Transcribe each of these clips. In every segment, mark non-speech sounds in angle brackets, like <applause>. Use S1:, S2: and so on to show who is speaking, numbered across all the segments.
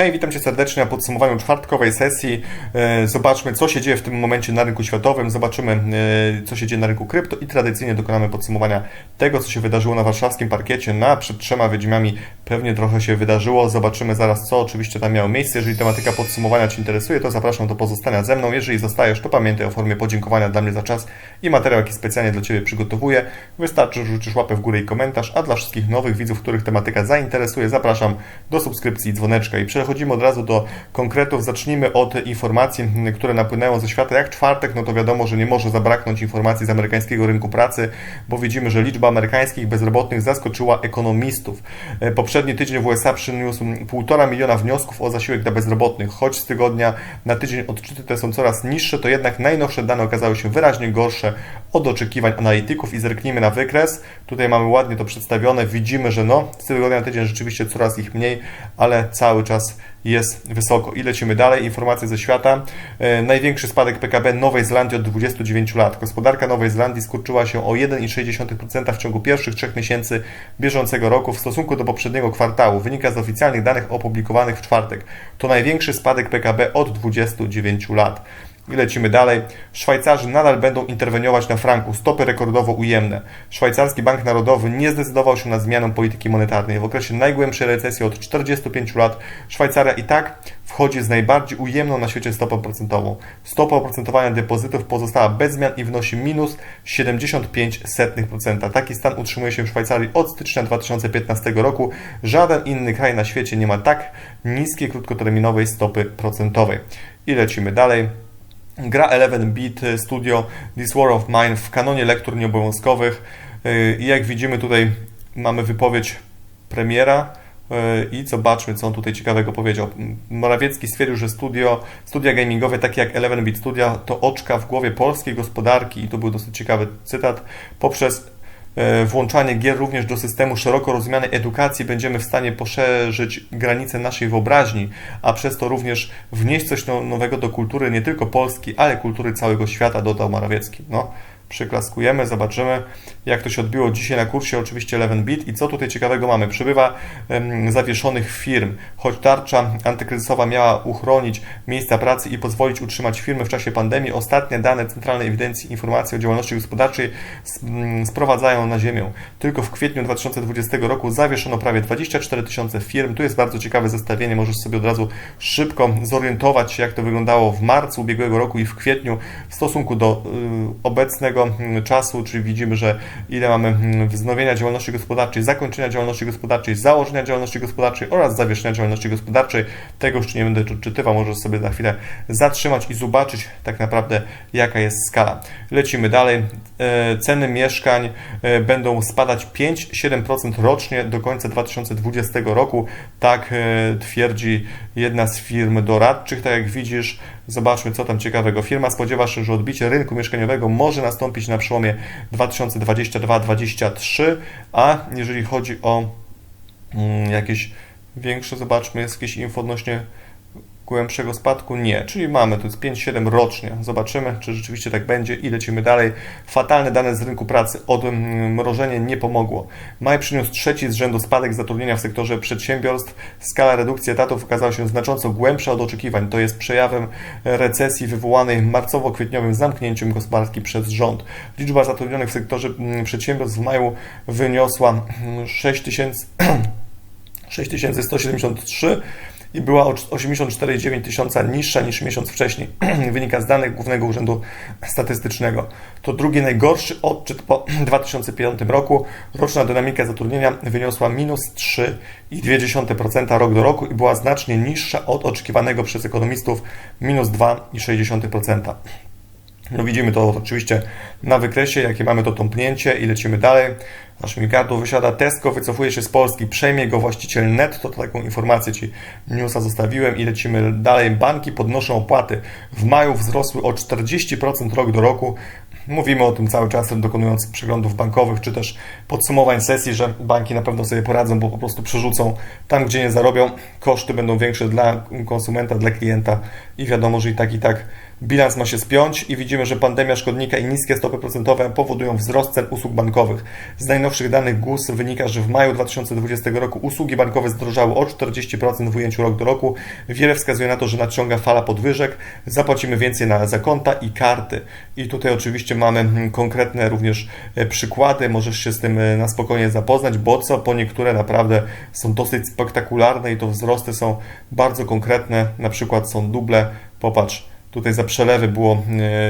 S1: Hej, witam Cię serdecznie na podsumowaniu czwartkowej sesji. E, zobaczmy, co się dzieje w tym momencie na rynku światowym, zobaczymy, e, co się dzieje na rynku krypto i tradycyjnie dokonamy podsumowania tego, co się wydarzyło na warszawskim parkiecie. Na przed trzema wiedźmami pewnie trochę się wydarzyło. Zobaczymy zaraz, co oczywiście tam miało miejsce. Jeżeli tematyka podsumowania Cię interesuje, to zapraszam do pozostania ze mną. Jeżeli zostajesz, to pamiętaj o formie podziękowania dla mnie za czas i materiał, jaki specjalnie dla Ciebie przygotowuję. Wystarczy, że rzucisz łapę w górę i komentarz, a dla wszystkich nowych widzów, których tematyka zainteresuje, zapraszam do subskrypcji, dzwoneczka i przechodzimy przechodzimy od razu do konkretów. Zacznijmy od informacji, które napłynęło ze świata. Jak czwartek, no to wiadomo, że nie może zabraknąć informacji z amerykańskiego rynku pracy, bo widzimy, że liczba amerykańskich bezrobotnych zaskoczyła ekonomistów. E, poprzedni tydzień w USA przyniósł 1,5 miliona wniosków o zasiłek dla bezrobotnych. Choć z tygodnia na tydzień odczyty te są coraz niższe, to jednak najnowsze dane okazały się wyraźnie gorsze od oczekiwań analityków i zerknijmy na wykres. Tutaj mamy ładnie to przedstawione. Widzimy, że no, z tygodnia na tydzień rzeczywiście coraz ich mniej, ale cały czas jest wysoko. I lecimy dalej. Informacje ze świata. E, największy spadek PKB Nowej Zelandii od 29 lat. Gospodarka Nowej Zelandii skurczyła się o 1,6% w ciągu pierwszych trzech miesięcy bieżącego roku w stosunku do poprzedniego kwartału. Wynika z oficjalnych danych opublikowanych w czwartek. To największy spadek PKB od 29 lat. I lecimy dalej. Szwajcarzy nadal będą interweniować na franku. Stopy rekordowo ujemne. Szwajcarski Bank Narodowy nie zdecydował się na zmianę polityki monetarnej. W okresie najgłębszej recesji od 45 lat Szwajcaria i tak wchodzi z najbardziej ujemną na świecie stopą procentową. Stopa oprocentowania depozytów pozostała bez zmian i wynosi minus 75%. Taki stan utrzymuje się w Szwajcarii od stycznia 2015 roku. Żaden inny kraj na świecie nie ma tak niskiej krótkoterminowej stopy procentowej. I lecimy dalej. Gra 11-bit Studio This War of Mine w kanonie lektur nieobowiązkowych y, i jak widzimy tutaj mamy wypowiedź premiera y, i zobaczmy, co on tutaj ciekawego powiedział. Morawiecki stwierdził, że studio, studia gamingowe takie jak 11-bit Studia to oczka w głowie polskiej gospodarki i to był dosyć ciekawy cytat. Poprzez włączanie gier również do systemu szeroko rozumianej edukacji będziemy w stanie poszerzyć granice naszej wyobraźni, a przez to również wnieść coś no, nowego do kultury nie tylko Polski, ale kultury całego świata, dodał Morawiecki. No, przyklaskujemy, zobaczymy jak to się odbiło dzisiaj na kursie, oczywiście 11bit i co tutaj ciekawego mamy. Przybywa zawieszonych firm. Choć tarcza antykryzysowa miała uchronić miejsca pracy i pozwolić utrzymać firmy w czasie pandemii, ostatnie dane Centralnej Ewidencji Informacji o Działalności Gospodarczej sprowadzają na ziemię. Tylko w kwietniu 2020 roku zawieszono prawie 24 tysiące firm. Tu jest bardzo ciekawe zestawienie, możesz sobie od razu szybko zorientować się, jak to wyglądało w marcu ubiegłego roku i w kwietniu w stosunku do y, obecnego y, czasu, czyli widzimy, że ile mamy mm, wznowienia działalności gospodarczej, zakończenia działalności gospodarczej, założenia działalności gospodarczej oraz zawieszenia działalności gospodarczej. Tego już nie będę odczytywał, możesz sobie za chwilę zatrzymać i zobaczyć tak naprawdę jaka jest skala. Lecimy dalej. E, ceny mieszkań e, będą spadać 5-7% rocznie do końca 2020 roku. Tak e, twierdzi jedna z firm doradczych. Tak jak widzisz, zobaczmy co tam ciekawego. Firma spodziewa się, że odbicie rynku mieszkaniowego może nastąpić na przełomie 2022-2023, a jeżeli chodzi o mm, jakieś większe, zobaczmy, jest jakieś info odnośnie głębszego spadku? Nie, czyli mamy to jest 5-7 rocznie. Zobaczymy, czy rzeczywiście tak będzie i lecimy dalej. Fatalne dane z rynku pracy. Odmrożenie nie pomogło. Maj przyniósł trzeci z rzędu spadek zatrudnienia w sektorze przedsiębiorstw. Skala redukcji etatów okazała się znacząco głębsza od oczekiwań. To jest przejawem recesji wywołanej marcowo-kwietniowym zamknięciem gospodarki przez rząd. Liczba zatrudnionych w sektorze mm, przedsiębiorstw w maju wyniosła 6000 6173 <clears throat> i była o 84,9 tysiąca niższa niż miesiąc wcześniej. <clears throat> Wynika z danych Głównego Urzędu Statystycznego. To drugi najgorszy odczyt po <clears throat> 2005 roku. Roczna dynamika zatrudnienia wyniosła minus 3,2% rok do roku i była znacznie niższa od oczekiwanego przez ekonomistów minus 2,6%. No widzimy to oczywiście na wykresie, jakie mamy to tąpnięcie i lecimy dalej. Nasz Migardu wysiada Tesco, wycofuje się z Polski, przejmie go właściciel netto, to taką informację Ci newsa zostawiłem i lecimy dalej. Banki podnoszą opłaty. W maju wzrosły o 40% rok do roku. Mówimy o tym cały czas, dokonując przeglądów bankowych, czy też podsumowań sesji, że banki na pewno sobie poradzą, bo po prostu przerzucą tam, gdzie nie zarobią. Koszty będą większe dla konsumenta, dla klienta i wiadomo, że i tak, i tak bilans ma się spiąć i widzimy, że pandemia szkodnika i niskie stopy procentowe powodują wzrost cen usług bankowych. Z najnowszych danych GUS wynika, że w maju 2020 roku usługi bankowe zdrożały o 40% w ujęciu rok do roku. Wiele wskazuje na to, że nadciąga fala podwyżek. Zapłacimy więcej na zakonta i karty. I tutaj oczywiście mamy mm, konkretne również e, przykłady. Możesz się z tym e, na spokojnie zapoznać, bo co po niektóre naprawdę są dosyć spektakularne i to wzrosty są bardzo konkretne. Na przykład są duble. Popatrz, tutaj za przelewy było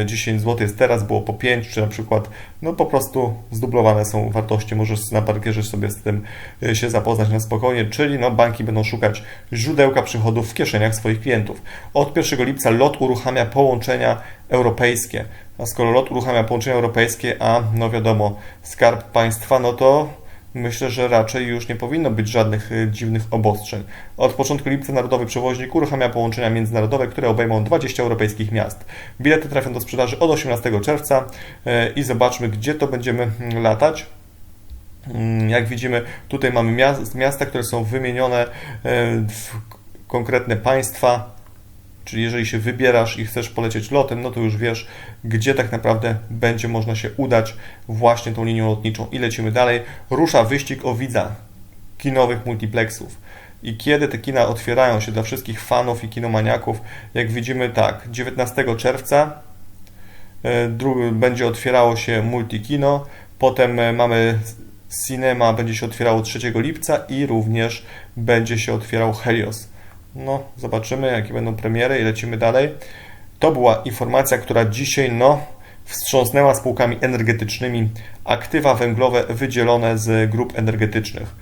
S1: 10 e, zł, jest teraz było po 5, czy na przykład no po prostu zdublowane są wartości. Możesz na parkierze sobie z tym e, się zapoznać na spokojnie, czyli no banki będą szukać źródełka przychodów w kieszeniach swoich klientów. Od 1 lipca LOT uruchamia połączenia europejskie. A skoro LOT uruchamia połączenia europejskie, a no wiadomo, skarb państwa, no to myślę, że raczej już nie powinno być żadnych y, dziwnych obostrzeń. Od początku lipca Narodowy Przewoźnik uruchamia połączenia międzynarodowe, które obejmą 20 europejskich miast. Bilety trafią do sprzedaży od 18 czerwca y, i zobaczmy, gdzie to będziemy mm, latać. Mm, jak widzimy, tutaj mamy miasta, które są wymienione y, w konkretne państwa, Czyli jeżeli się wybierasz i chcesz polecieć lotem, no to już wiesz, gdzie tak naprawdę będzie można się udać właśnie tą linią lotniczą. I lecimy dalej. Rusza wyścig o widza kinowych multiplexów. I kiedy te kina otwierają się dla wszystkich fanów i kinomaniaków, jak widzimy tak, 19 czerwca e, będzie otwierało się multikino, potem e, mamy cinema, będzie się otwierało 3 lipca i również będzie się otwierał Helios. No, zobaczymy, jakie będą premiery i lecimy dalej. To była informacja, która dzisiaj, no, wstrząsnęła spółkami energetycznymi aktywa węglowe wydzielone z grup energetycznych.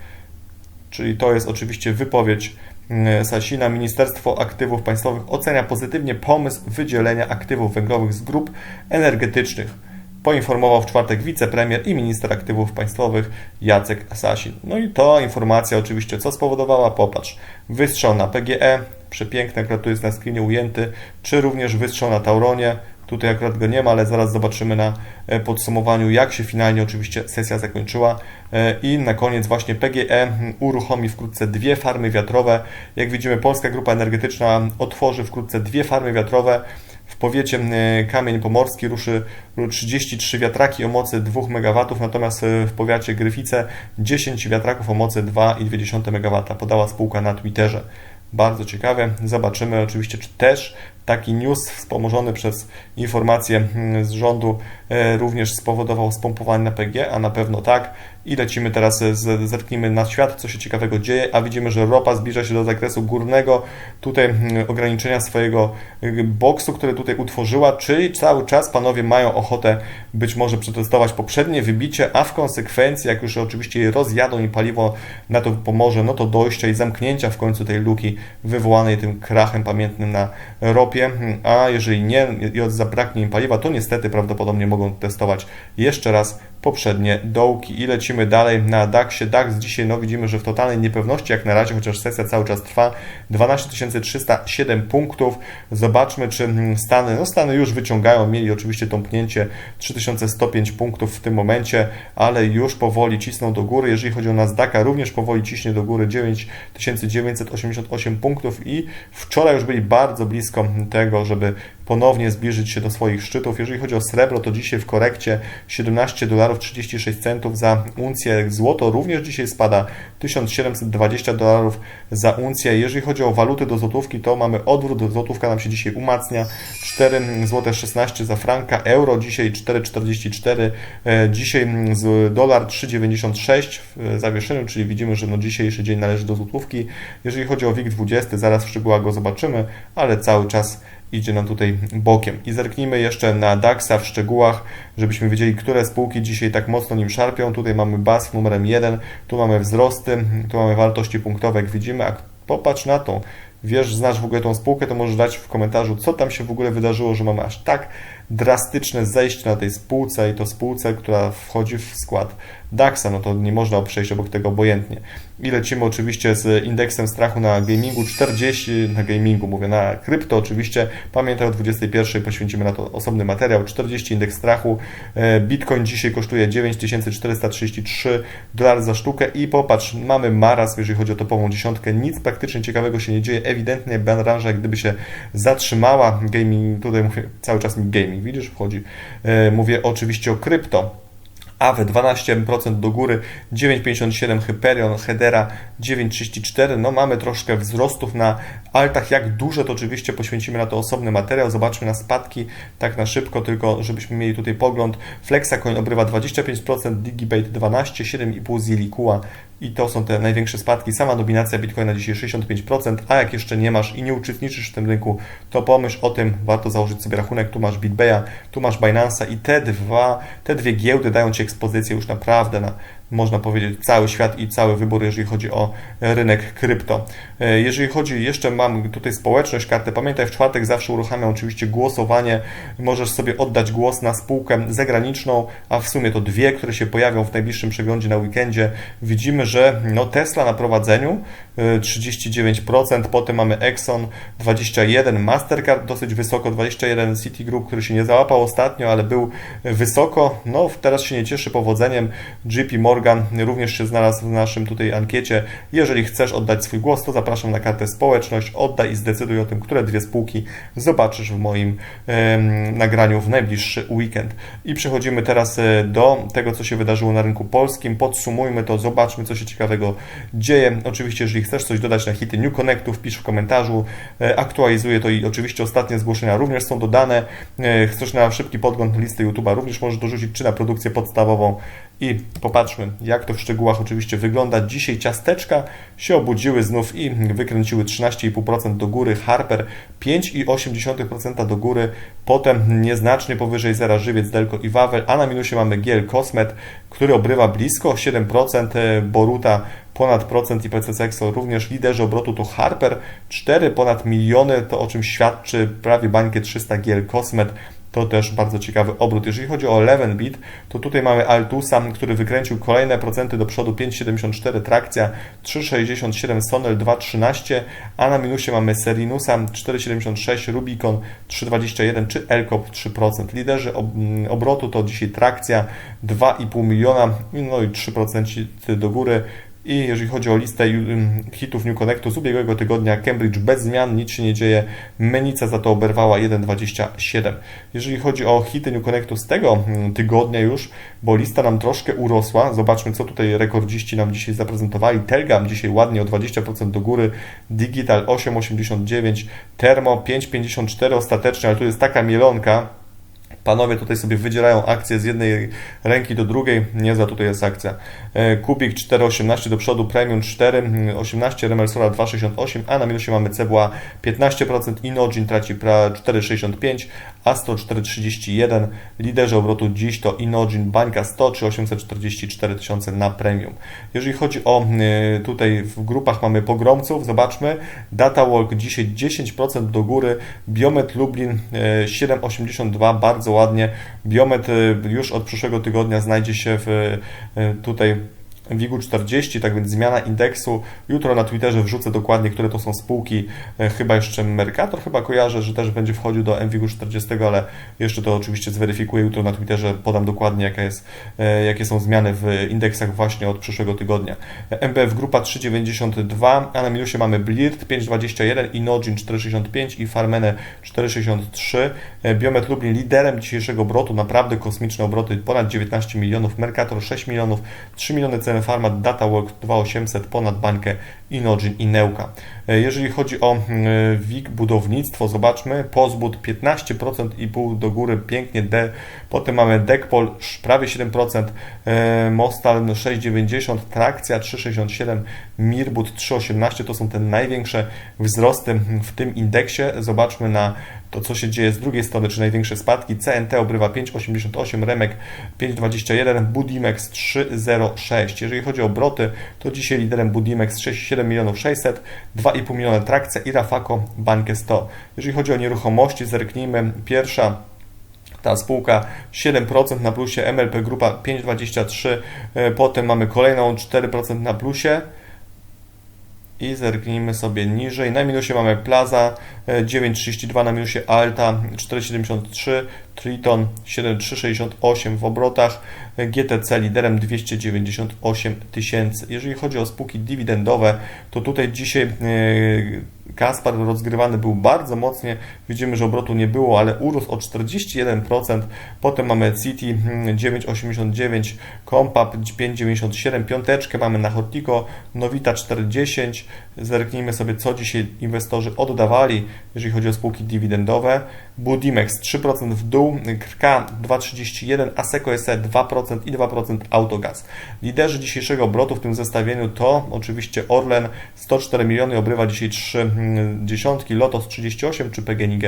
S1: Czyli to jest oczywiście wypowiedź mm, Sasina. Ministerstwo Aktywów Państwowych ocenia pozytywnie pomysł wydzielenia aktywów węglowych z grup energetycznych poinformował w czwartek wicepremier i minister aktywów państwowych Jacek Sasin. No i to informacja oczywiście co spowodowała? Popatrz, wystrzał na PGE, przepiękny, akurat tu jest na screenie ujęty, czy również wystrzał na Tauronie, Tutaj akurat go nie ma, ale zaraz zobaczymy na e, podsumowaniu, jak się finalnie oczywiście sesja zakończyła. E, I na koniec właśnie PGE uruchomi wkrótce dwie farmy wiatrowe. Jak widzimy, Polska Grupa Energetyczna otworzy wkrótce dwie farmy wiatrowe. Powiecie Kamień Pomorski ruszy 33 wiatraki o mocy 2 MW, natomiast e, w powiacie Gryfice 10 wiatraków o mocy 2,2 MW podała spółka na Twitterze. Bardzo ciekawe. Zobaczymy oczywiście, czy też taki news wspomożony przez informacje mm, z rządu e, również spowodował spompowanie na PG, a na pewno tak. I lecimy teraz, z, zerknijmy na świat, co się ciekawego dzieje, a widzimy, że ropa zbliża się do zakresu górnego, tutaj mm, ograniczenia swojego y, boksu, które tutaj utworzyła, czyli cały czas panowie mają ochotę być może przetestować poprzednie wybicie, a w konsekwencji, jak już oczywiście rozjadą i paliwo na to pomoże, no to dojścia i zamknięcia w końcu tej luki wywołanej tym krachem pamiętnym na ropie a jeżeli nie i zabraknie im paliwa, to niestety prawdopodobnie mogą testować jeszcze raz poprzednie dołki. I lecimy dalej na DAXie. DAX dzisiaj no, widzimy, że w totalnej niepewności jak na razie, chociaż sesja cały czas trwa, 12 307 punktów. Zobaczmy, czy Stany, no Stany już wyciągają, mieli oczywiście tąpnięcie 3105 punktów w tym momencie, ale już powoli cisną do góry. Jeżeli chodzi o Nasdaqa, również powoli ciśnie do góry 9988 punktów i wczoraj już byli bardzo blisko tego, żeby ponownie zbliżyć się do swoich szczytów. Jeżeli chodzi o srebro, to dzisiaj w korekcie 17 dolarów 36 centów za uncję. Złoto również dzisiaj spada 1720 dolarów za uncję. Jeżeli chodzi o waluty do złotówki, to mamy odwrót. Złotówka nam się dzisiaj umacnia. 4 zł 16 za franka, euro dzisiaj 4,44, e, dzisiaj dolar 3,96 w zawieszeniu, czyli widzimy, że no dzisiejszy dzień należy do złotówki. Jeżeli chodzi o WIG20, zaraz w szczegółach go zobaczymy, ale cały czas idzie nam tutaj bokiem. I zerknijmy jeszcze na DAX-a w szczegółach, żebyśmy wiedzieli, które spółki dzisiaj tak mocno nim szarpią. Tutaj mamy BASF numerem 1, tu mamy wzrosty, tu mamy wartości punktowe, jak widzimy, a popatrz na to, wiesz, znasz w ogóle tą spółkę, to możesz dać w komentarzu, co tam się w ogóle wydarzyło, że mamy aż tak drastyczne zejście na tej spółce i to spółce, która wchodzi w skład DAX-a, no to nie można przejść obok tego obojętnie. I lecimy oczywiście z indeksem strachu na gamingu. 40, na gamingu mówię, na krypto oczywiście, pamiętaj o 21 poświęcimy na to osobny materiał, 40 indeks strachu, e, Bitcoin dzisiaj kosztuje 9433 dolary za sztukę. I popatrz, mamy marazm, jeżeli chodzi o topową dziesiątkę, nic praktycznie ciekawego się nie dzieje, ewidentnie jak gdyby się zatrzymała, gaming, tutaj mówię cały czas mi gaming, widzisz, wchodzi, e, mówię oczywiście o krypto, AWE 12% do góry, 9,57 Hyperion, Hedera 9,34. No mamy troszkę wzrostów na altach. Jak duże to oczywiście poświęcimy na to osobny materiał. Zobaczmy na spadki, tak na szybko, tylko żebyśmy mieli tutaj pogląd. Flexacoin obrywa 25%, Digibate 12, 7,5 Zilikuła i to są te największe spadki. Sama dominacja Bitcoina dzisiaj 65%, a jak jeszcze nie masz i nie uczestniczysz w tym rynku, to pomyśl o tym, warto założyć sobie rachunek. Tu masz BitBaya, tu masz Binance'a i te dwa, te dwie giełdy dają Ci ekspozycję już naprawdę na można powiedzieć, cały świat i cały wybór, jeżeli chodzi o rynek krypto. E, jeżeli chodzi, jeszcze mam tutaj społeczność, kartę, pamiętaj, w czwartek zawsze uruchamiam oczywiście głosowanie. Możesz sobie oddać głos na spółkę zagraniczną, a w sumie to dwie, które się pojawią w najbliższym przeglądzie na weekendzie. Widzimy, że no Tesla na prowadzeniu 39%, e, potem mamy Exxon 21, Mastercard dosyć wysoko, 21 Citigroup, który się nie załapał ostatnio, ale był wysoko. No teraz się nie cieszy powodzeniem. JP Morgan Morgan również się znalazł w naszym tutaj ankiecie. Jeżeli chcesz oddać swój głos, to zapraszam na kartę społeczność, oddaj i zdecyduj o tym, które dwie spółki zobaczysz w moim nagraniu w najbliższy weekend. I przechodzimy teraz e, do tego, co się wydarzyło na rynku polskim. Podsumujmy to, zobaczmy, co się ciekawego dzieje. Oczywiście, jeżeli chcesz coś dodać na hity New Connectu, wpisz w komentarzu, e, aktualizuję to i oczywiście ostatnie zgłoszenia również są dodane. E, chcesz na szybki podgląd listy YouTube'a, również możesz dorzucić, czy na produkcję podstawową i popatrzmy, jak to w szczegółach oczywiście wygląda. Dzisiaj ciasteczka się obudziły znów i wykręciły 13,5% do góry. Harper 5,8% do góry. Potem nieznacznie powyżej zera Żywiec, Delco i Wawel, a na minusie mamy Giel Kosmet, który obrywa blisko 7%, Boruta ponad procent i PC Sexo również liderzy obrotu to Harper 4 ponad miliony, to o czym świadczy prawie bańkę 300 Giel Kosmet to też bardzo ciekawy obrót. Jeżeli chodzi o 11 bit, to tutaj mamy Altusa, który wykręcił kolejne procenty do przodu 5,74 trakcja, 3,67 Sonel 2,13, a na minusie mamy Serinusa 4,76, Rubicon 3,21 czy Elcop 3%. Liderzy obrotu to dzisiaj trakcja 2,5 miliona, no i 3% do góry. I jeżeli chodzi o listę hitów New Connectu z ubiegłego tygodnia, Cambridge bez zmian, nic się nie dzieje, Menica za to oberwała 1,27. Jeżeli chodzi o hity New Connectu z tego tygodnia już, bo lista nam troszkę urosła, zobaczmy co tutaj rekordziści nam dzisiaj zaprezentowali. Telgam dzisiaj ładnie o 20% do góry, Digital 8,89, Thermo 5,54 ostatecznie, ale tu jest taka mielonka, Panowie tutaj sobie wydzielają akcje z jednej ręki do drugiej. Niezła tutaj jest akcja. E, Kubik 4,18 do przodu, Premium 4,18, Remersora 2,68, a na minusie mamy CBA 15%, Inogin traci 4,65, Astro 4,31. Liderzy obrotu dziś to Inogin, Bańka 100 czy 844 tysiące na Premium. Jeżeli chodzi o e, tutaj w grupach mamy pogromców, zobaczmy. DataWalk dzisiaj 10% do góry, Biomet Lublin 7,82, e, bardzo ładnie. Biomet y, już od przyszłego tygodnia znajdzie się w, y, tutaj WIG-u 40, tak więc zmiana indeksu. Jutro na Twitterze wrzucę dokładnie, które to są spółki. E, chyba jeszcze Mercator, chyba kojarzę, że też będzie wchodził do MWIG-u 40, ale jeszcze to oczywiście zweryfikuję jutro na Twitterze. Podam dokładnie, jaka jest, e, jakie są zmiany w indeksach właśnie od przyszłego tygodnia. MBF Grupa 3,92, a na minusie mamy Blirt 5,21, Inogin 4,65 i Farmene 4,63. E, Biomet Lublin liderem dzisiejszego obrotu, naprawdę kosmiczne obroty, ponad 19 milionów, Mercator 6 milionów, 3 miliony cen Farmat, DataWork 2800, ponad bańkę Inogin i Neuka. E, jeżeli chodzi o WIG budownictwo, zobaczmy, Pozbud 15% i pół do góry, pięknie D. Potem mamy Dekpol prawie 7%, e, Mostal 6,90, Trakcja 3,67, Mirbut 3,18, to są te największe wzrosty w tym indeksie. Zobaczmy na to, co się dzieje z drugiej strony, czy największe spadki. CNT obrywa 5,88, Remek 5,21, Budimex 3,06. Jeżeli chodzi o obroty, to dzisiaj liderem Budimex 6,7 milionów 600, 2,5 miliona trakcja i Rafako Bankę 100. Jeżeli chodzi o nieruchomości, zerknijmy. Pierwsza ta spółka 7% na plusie, MLP Grupa 5,23%, e, potem mamy kolejną 4% na plusie i zerknijmy sobie niżej. Na minusie mamy Plaza 9,32, na minusie Alta 4,73, Triton 7,368 w obrotach, GTC liderem 298 tysięcy. Jeżeli chodzi o spółki dywidendowe, to tutaj dzisiaj Kaspar rozgrywany był bardzo mocnie. Widzimy, że obrotu nie było, ale urósł o 41%. Potem mamy City 9,89, Compap 5,97, piąteczkę mamy na Hortico, Novita 4,10. Zerknijmy sobie, co dzisiaj inwestorzy oddawali, jeżeli chodzi o spółki dywidendowe. Budimex 3% w dół, Krka 2,31, Aseco SE 2% i 2% Autogaz. Liderzy dzisiejszego obrotu w tym zestawieniu to oczywiście Orlen 104 miliony, obrywa dzisiaj 3 dziesiątki, Lotos 38 czy PGNiG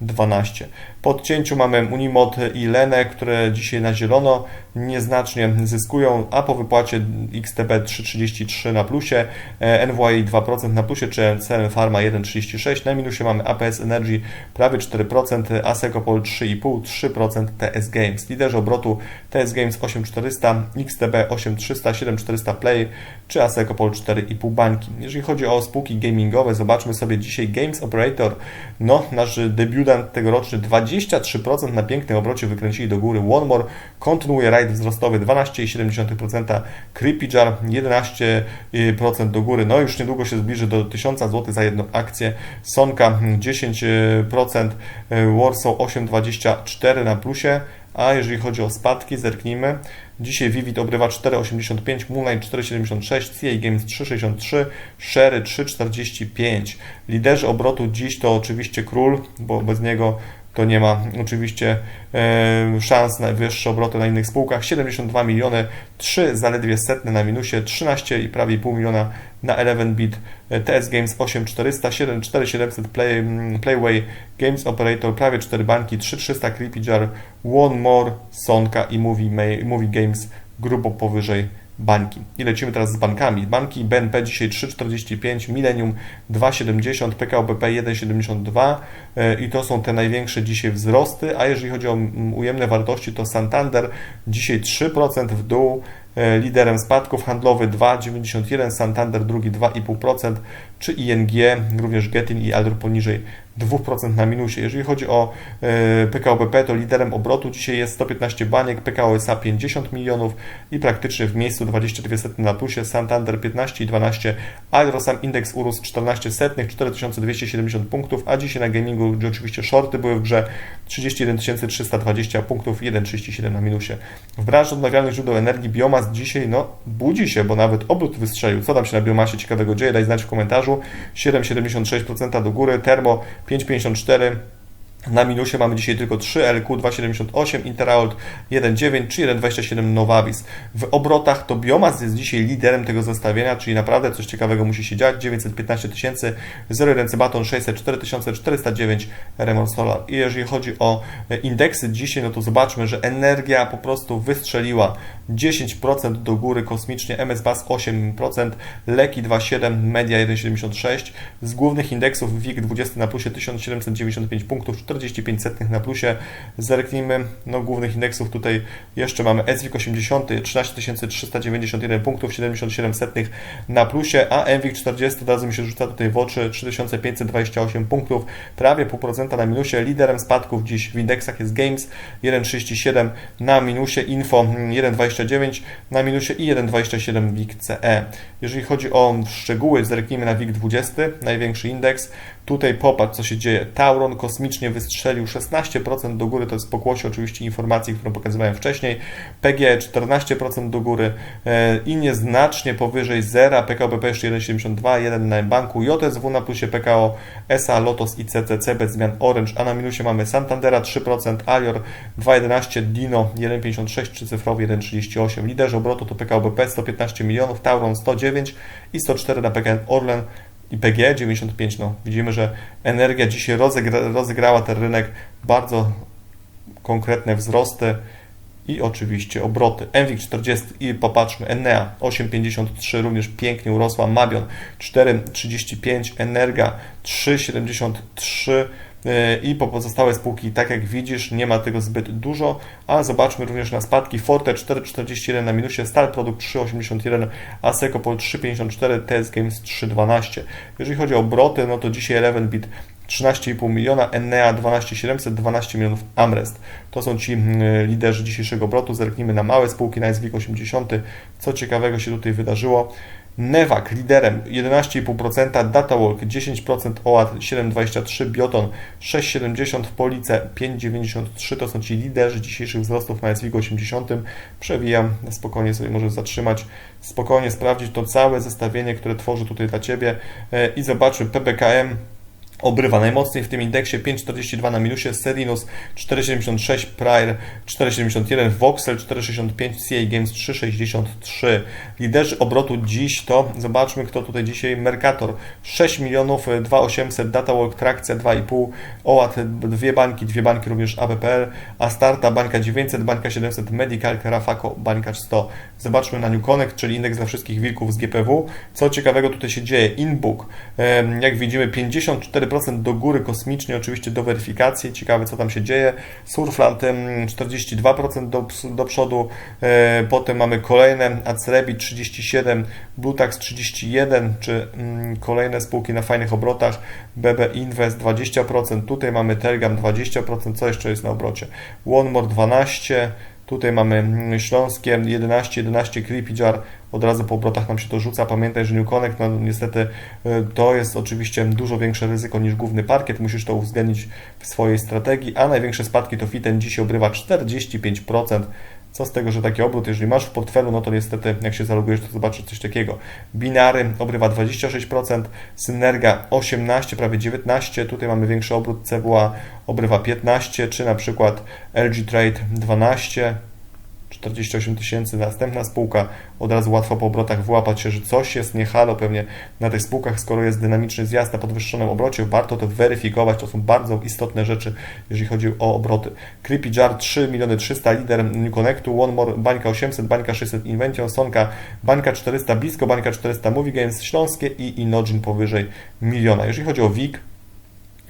S1: 12. Po odcięciu mamy Unimod i Lenę, które dzisiaj na zielono nieznacznie zyskują, a po wypłacie XTB 3,33 na plusie, NWI 2% na plusie, czy CN Pharma 1,36 na minusie mamy APS Energy prawie 4%, Asecopol 3,5%, 3% TS Games. Liderzy obrotu TS Games 8400, XTB 8300, 7400 Play czy Asecopol 4,5 bańki. Jeżeli chodzi o spółki gamingowe, zobaczmy sobie dzisiaj Games Operator, no nasz debiutant tegoroczny 23% na pięknym obrocie wykręcili do góry One More, kontynuuje rajd wzrostowy 12,7%, Creepy Jar 11% do góry, no już niedługo się zbliży do 1000 zł za jedną akcję, Sonka 10%, Warsaw 8,24 na plusie, a jeżeli chodzi o spadki, zerknijmy. Dzisiaj Vivid obrywa 4,85, Moonlight 4,76, CA Games 3,63, Sherry 3,45. Liderzy obrotu dziś to oczywiście Król, bo bez niego to nie ma oczywiście e, szans na wyższe obroty na innych spółkach. 72 miliony, 3 zaledwie setne na minusie, 13 i prawie pół miliona na 11bit, TS Games 8400, 4700 Play, Playway, Games Operator, prawie 4 banki, 3300 Creepy Jar, One More, Sonka i Movie, Movie Games grubo powyżej bańki. I lecimy teraz z bankami. Banki BNP dzisiaj 3,45, Millennium 2,70, PKO BP 1,72 i to są te największe dzisiaj wzrosty, a jeżeli chodzi o ujemne wartości, to Santander dzisiaj 3% w dół, e, liderem spadków handlowy 2,91, Santander drugi 2,5%, czy ING, również Getin i Alder poniżej 2% na minusie. Jeżeli chodzi o e, PKO BP, to liderem obrotu dzisiaj jest 115 baniek, PKO SA 50 milionów i praktycznie w miejscu 22 setny na plusie, Santander 15 i 12, Agrosam indeks urósł 14 setnych, 4270 punktów, a dzisiaj na gamingu, gdzie oczywiście shorty były w grze, 31 320 punktów, 1,37 na minusie. W branży odnawialnych źródeł energii biomas dzisiaj no, budzi się, bo nawet obrót wystrzelił. Co tam się na biomasie ciekawego dzieje? Daj znać w komentarzu. 7,76% do góry, termo 5,54%. Na minusie mamy dzisiaj tylko 3 LQ 2,78, Interault 1,9 czy 1,27 Novavis. W obrotach to Biomas jest dzisiaj liderem tego zestawienia, czyli naprawdę coś ciekawego musi się dziać. 915 tysięcy, 0,1 Cebaton 604 409 Remon Solar. I jeżeli chodzi o indeksy dzisiaj, no to zobaczmy, że energia po prostu wystrzeliła 10% do góry kosmicznie, MSBAS 8%, Leki 2,7, Media 1,76. Z głównych indeksów WIG 20 na plusie 1795 punktów, 45 setnych na plusie. Zerknijmy, no głównych indeksów tutaj jeszcze mamy SWIG 80, 13 391 punktów, 77 setnych na plusie, a MWIG 40 od razu mi się rzuca tutaj w oczy, 3528 punktów, prawie 0,5% na minusie. Liderem spadków dziś w indeksach jest Games 1,37 na minusie, Info 1,29 na minusie i 1,27 WIG CE. Jeżeli chodzi o szczegóły, zerknijmy na WIG 20, największy indeks. Tutaj popatrz, co się dzieje. Tauron kosmicznie wystrzelił 16% do góry, to jest pokłosie oczywiście informacji, którą pokazywałem wcześniej. PG 14% do góry e, i nieznacznie powyżej zera. PKO BP jeszcze 1,72, 1 na banku. JSW na plusie PKO SA, Lotos i CCC bez zmian Orange, a na minusie mamy Santandera 3%, Alior 2,11, Dino 1,56 czy cyfrowy 1,38. Liderzy obrotu to PKO BP 115 milionów, Tauron 109 i 104 na PKN Orlen i PG 95. No, widzimy, że energia dzisiaj rozegra, rozegrała ten rynek, bardzo konkretne wzrosty i oczywiście obroty. Envik 40 i popatrzmy, Enea 8,53 również pięknie urosła, Mabion 4,35, Energa 3,73 i po pozostałe spółki, tak jak widzisz, nie ma tego zbyt dużo, a zobaczmy również na spadki. Forte 4,41 na minusie, Stal Produkt 3,81, Asecopol 3,54, TS Games 3,12. Jeżeli chodzi o obroty, no to dzisiaj Elevenbit 13,5 miliona, Enea 12700, 12 milionów Amrest. To są ci mm, liderzy dzisiejszego obrotu. Zerknijmy na małe spółki, na SWIG 80. Co ciekawego się tutaj wydarzyło. Nevak liderem 11,5%, Datawalk 10%, OAT 7,23%, Bioton 6,70%, Police 5,93%. To są ci liderzy dzisiejszych wzrostów na SWIG 80. Przewijam, spokojnie sobie możesz zatrzymać, spokojnie sprawdzić to całe zestawienie, które tworzę tutaj dla Ciebie e, i zobaczmy PBKM obrywa najmocniej w tym indeksie 5,42 na minusie, Serinus 4,76, Prior 4,71, Voxel 4,65, CA Games 3,63. Liderzy obrotu dziś to, zobaczmy kto tutaj dzisiaj, Mercator 6 milionów, 2,800, Datawalk Trakcja 2,5, OAT dwie bańki, dwie bańki również ABPL, Astarta bańka 900, bańka 700, Medical, Rafaco bańka 100. Zobaczmy na New Connect, czyli indeks dla wszystkich wilków z GPW. Co ciekawego tutaj się dzieje, Inbook, jak widzimy 54 4% do góry kosmicznie, oczywiście do weryfikacji. Ciekawe, co tam się dzieje. Surfland 42% do, do przodu. E, potem mamy kolejne Acerebi 37, Blutax 31, czy mm, kolejne spółki na fajnych obrotach. BB Invest 20%. Tutaj mamy Telgam 20%. Co jeszcze jest na obrocie? OneMore 12%. Tutaj mamy mm, Śląskie 11, 11 Creepy Jar, od razu po obrotach nam się to rzuca. Pamiętaj, że New Connect, no niestety y, to jest oczywiście dużo większe ryzyko niż główny parkiet, musisz to uwzględnić w swojej strategii, a największe spadki to Fiten. Dzisiaj obrywa 45%, co z tego, że taki obrót, jeżeli masz w portfelu, no to niestety jak się zalogujesz, to zobaczysz coś takiego. Binary obrywa 26%, Synerga 18, prawie 19, tutaj mamy większy obrót, CBA obrywa 15, czy na przykład LG Trade 12, 48 tysięcy, następna spółka, od razu łatwo po obrotach wyłapać się, że coś jest nie halo pewnie na tych spółkach, skoro jest dynamiczny zjazd na podwyższonym obrocie, warto to weryfikować, to są bardzo istotne rzeczy, jeżeli chodzi o obroty. Creepy Jar 3 miliony 300, lider New Connectu, One More, Bańka 800, Bańka 600, Invention, Sonka, Bańka 400, blisko Bańka 400, Movie Games Śląskie i Inogin powyżej miliona. Jeżeli chodzi o WIG,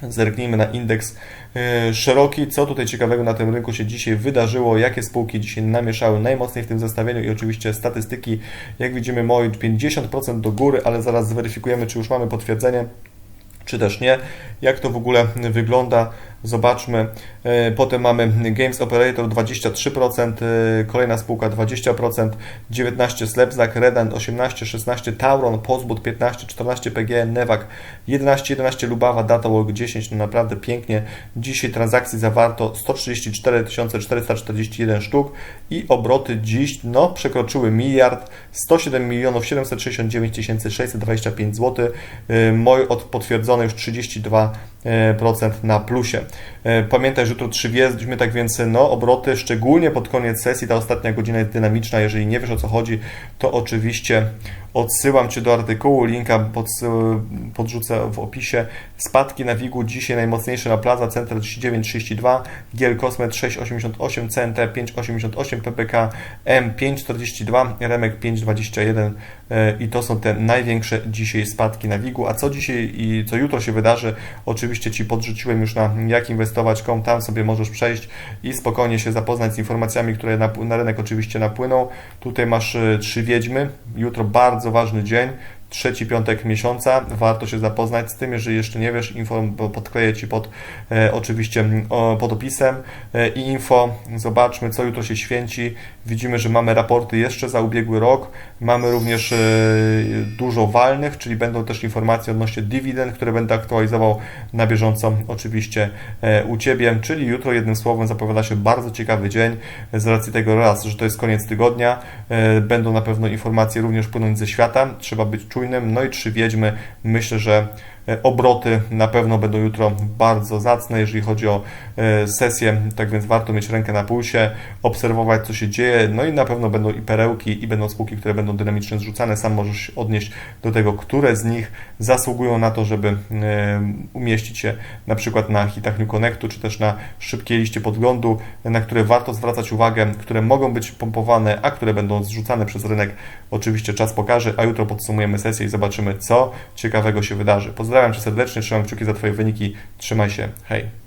S1: Zerknijmy na indeks szeroki. Co tutaj ciekawego na tym rynku się dzisiaj wydarzyło? Jakie spółki dzisiaj namieszały najmocniej w tym zestawieniu? I oczywiście statystyki, jak widzimy, moi 50% do góry, ale zaraz zweryfikujemy, czy już mamy potwierdzenie czy też nie. Jak to w ogóle wygląda? Zobaczmy. E, potem mamy Games Operator 23%, e, kolejna spółka 20%, 19 Slepzak, Redant 18, 16 Tauron, Pozbud 15, 14 PG, Nevak 11, 11 Lubawa, Datawalk 10, no naprawdę pięknie. Dzisiaj transakcji zawarto 134 441 sztuk i obroty dziś no, przekroczyły miliard, 107 milionów 769 625 zł. Mój od potwierdzony już 32% na plusie. E, pamiętaj, że jutro 3 wjeździmy, tak więc no, obroty, szczególnie pod koniec sesji, ta ostatnia godzina jest dynamiczna. Jeżeli nie wiesz o co chodzi, to oczywiście Odsyłam Cię do artykułu, linka pod, podrzucę w opisie. Spadki na WIG-u dzisiaj najmocniejsze na Plaza Center 39,32, GL Cosmet 6,88, CNT 5,88, PPK M5,42, Remek 5,21 e, i to są te największe dzisiaj spadki na WIG-u. A co dzisiaj i co jutro się wydarzy, oczywiście Ci podrzuciłem już na jakinwestować.com, tam sobie możesz przejść i spokojnie się zapoznać z informacjami, które na, na rynek oczywiście napłyną. Tutaj masz e, trzy wiedźmy, jutro bardzo bardzo ważny dzień, trzeci piątek miesiąca. Warto się zapoznać z tym, jeżeli jeszcze nie wiesz, info podkleję Ci pod e, oczywiście o, pod opisem e, i info. Zobaczmy, co jutro się święci. Widzimy, że mamy raporty jeszcze za ubiegły rok. Mamy również e, dużo walnych, czyli będą też informacje odnośnie dywidend, które będę aktualizował na bieżąco oczywiście e, u Ciebie, czyli jutro jednym słowem zapowiada się bardzo ciekawy dzień z racji tego raz, że to jest koniec tygodnia. E, będą na pewno informacje również płynąć ze świata. Trzeba być czujnym. No i trzy wiedźmy. Myślę, że E, Obroty na pewno będą jutro bardzo zacne, jeżeli chodzi o e, sesję, tak więc warto mieć rękę na pulsie, obserwować co się dzieje, no i na pewno będą i perełki, i będą spółki, które będą dynamicznie zrzucane. Sam możesz odnieść do tego, które z nich zasługują na to, żeby e, umieścić się na przykład na hitach New Connectu, czy też na szybkiej liście podglądu, na które warto zwracać uwagę, które mogą być pompowane, a które będą zrzucane przez rynek. Oczywiście czas pokaże, a jutro podsumujemy sesję i zobaczymy, co ciekawego się wydarzy. Pozdrawiam Cię serdecznie, trzymam kciuki za Twoje wyniki, trzymaj się, hej!